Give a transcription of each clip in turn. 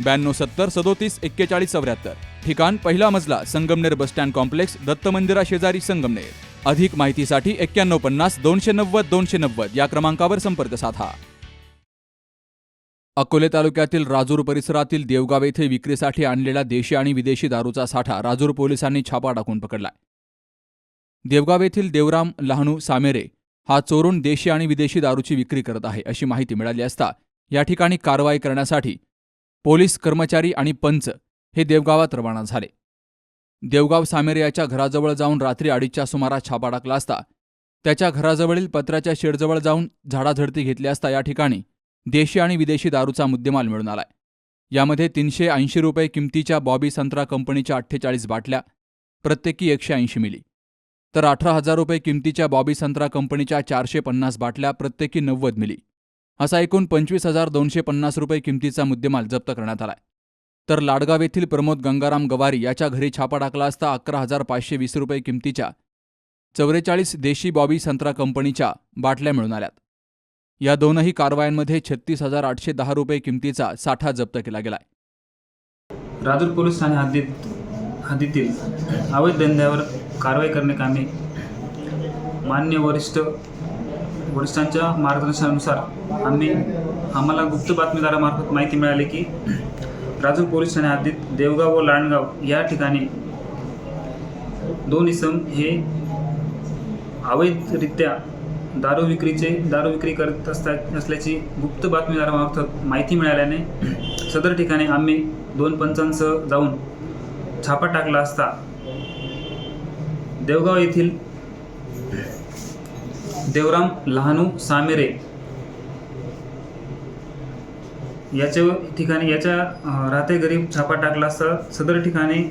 ब्याण्णव सत्तर सदोतीस एक्केचाळीस चौऱ्याहत्तर. ठिकाण पहिला मजला Sangamner bus stand complex Datta मंदिरा शेजारी संगमनेर. अधिक माहितीसाठी एक्क्याण्णव पन्नास दोनशे नव्वद दोनशे नव्वद या क्रमांकावर संपर्क साधा. अकोले तालुक्यातील राजूर परिसरातील देवगाव येथे विक्रीसाठी आणलेला देशी आणि विदेशी दारूचा साठा राजूर पोलिसांनी छापा टाकून पकडलाय. देवगाव येथील देवराम लहानू सामेरे हा चोरून देशी आणि विदेशी दारूची विक्री करत आहे अशी माहिती मिळाली असता या ठिकाणी कारवाई करण्यासाठी पोलीस कर्मचारी आणि पंच हे देवगावात रवाना झाले. देवगाव सामेरियाच्या घराजवळ जाऊन रात्री अडीचच्या सुमारास छापा टाकला असता त्याच्या घराजवळील पत्र्याच्या शेडजवळ जाऊन झाडाझडती घेतली असता या ठिकाणी देशी आणि विदेशी दारूचा मुद्देमाल मिळून आलाय. यामध्ये तीनशे ऐंशी रुपये किमतीच्या बॉबी संत्रा कंपनीच्या अठ्ठेचाळीस बाटल्या प्रत्येकी एकशे ऐंशी मिली. तर अठरा हजार रुपये किमतीच्या बॉबी संत्रा कंपनीच्या चारशे पन्नास बाटल्या प्रत्येकी नव्वद मिली. असा एकूण पंचवीस हजार दोनशे पन्नास रुपये किमतीचा मुद्देमाल जप्त करण्यात आलाय. तर लाडगाव येथील प्रमोद गंगाराम गवारी याच्या घरी छापा टाकला असता अकरा हजार पाचशे वीस रुपये किमतीच्या चौवेचाळीस देशी बॉबी संत्रा कंपनीच्या बाटल्या मिळून आल्यात. या दोनही कारवायांमध्ये छत्तीस हजार आठशे दहा रुपये किमतीचा साठा जप्त केला गेलाय. राजूर पोलीस ठाणे हद्दीत हद्दीतील अवैध धंद्यावर कारवाई करण्याकामी मान्य वरिष्ठ वरिष्ठांच्या मार्गदर्शनानुसार आम्ही आम्हाला गुप्त बातमीदारामार्फत माहिती मिळाली की राजूर पोलीस ठाणे हद्दीत देवगाव व लांडगाव या ठिकाणी दोन इसम हे अवैधरित्या दारू विक्रीचे दारू विक्री करत असतात असल्याची गुप्त बातमीदारामार्फत माहिती मिळाल्याने सदर ठिकाणी आम्ही दोन पंचांसह जाऊन छापा टाकला असता देवगाव येथील देवराम लहानू सामेरे. याच्या ठिकाणी याच्या राहते घरी छापा टाकला असता सदर ठिकाणी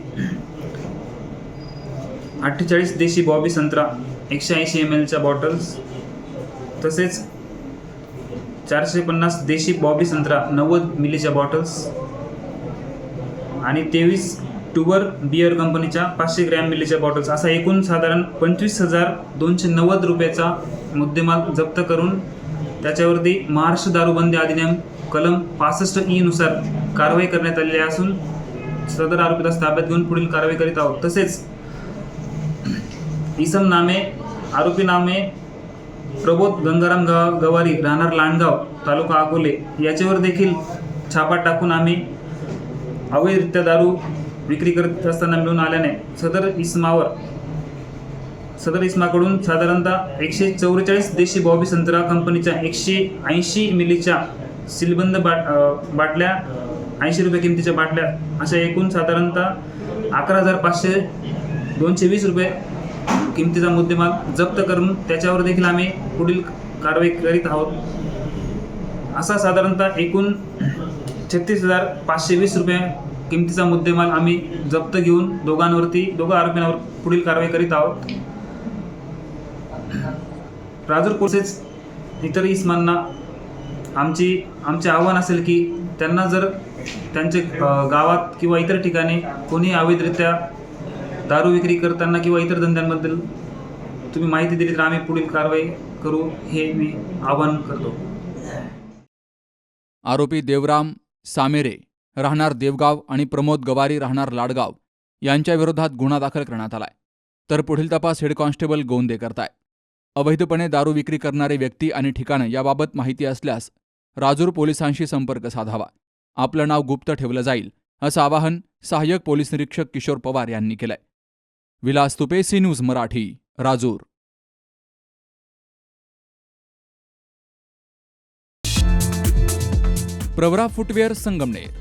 अठ्ठेचाळीस देशी बॉबी संत्रा एकशे ऐंशी एम एलच्या बॉटल्स तसेच चारशे पन्नास देशी बॉबी संत्रा नव्वद मिलीच्या बॉटल्स आणि तेवीस टुबर बियर कंपनीच्या पाचशे ग्रॅम मिलीच्या बॉटल्स असा एकूण साधारण पंचवीस हजार दोनशे नव्वद रुपयाचा मुद्देमाल जप्त करून त्याच्यावरती महाराष्ट्र दारूबंदी अधिनियम कलम पासष्ट ईनुसार नुसार कारवाई करण्यात आलेली असून सदर आरोपीला ताब्यात घेऊन पुढील कारवाई करीत आहोत. तसेच इसम नामे आरोपी नामे प्रबोध गंगाराम गाव गवारी राहणार लांडगाव तालुका अकोले याच्यावर देखील छापा टाकून आम्ही अवैधरित्या दारू विक्री करत असताना मिळून आल्याने सदर इसमावर सदर इसमाकडून साधारणतः एकशे चौवेचाळीस देशी बॉबी संत्रा कंपनीच्या एकशे ऐंशी मिलीच्या सीलबंद बाट बाटल्या ऐंशी रुपये किमतीच्या बाटल्या अशा एकूण साधारणतः अकरा हजार पाचशे दोनशे वीस रुपये किमतीचा मुद्देमाल जप्त करून त्याच्यावर देखील आम्ही पुढील कारवाई करीत आहोत. असा साधारणतः एकूण छत्तीस हजार पाचशे वीस रुपये किमतीचा मुद्देमाल आम्ही जप्त घेऊन दोघांवरती दोघं आरोपींवर पुढील कारवाई करीत आहोत. राजूर पोलीस इतर इस्मांना आमची आमचे आव्हान असेल की त्यांना जर त्यांचे गावात किंवा इतर ठिकाणी कोणी अवैधरित्या दारू विक्री करताना किंवा इतर धंद्यांबद्दल तुम्ही माहिती दिली तर आम्ही पुढील कारवाई करू हे मी आवाहन करतो. आरोपी देवराम सामेरे. राहणार देवगाव आणि प्रमोद गवारी राहणार लाडगाव यांच्याविरोधात गुन्हा दाखल करण्यात आलाय. तर पुढील तपास हेड कॉन्स्टेबल गोंदे करताय. अवैधपणे दारू विक्री करणारे व्यक्ती आणि ठिकाणं याबाबत माहिती असल्यास राजूर पोलिसांशी संपर्क साधावा. आपलं नाव गुप्त ठेवलं जाईल असं आवाहन सहाय्यक पोलीस निरीक्षक किशोर पवार यांनी केलंय. Vilas Tupe C news Marathi Rajur. Pravara footwear Sangamner.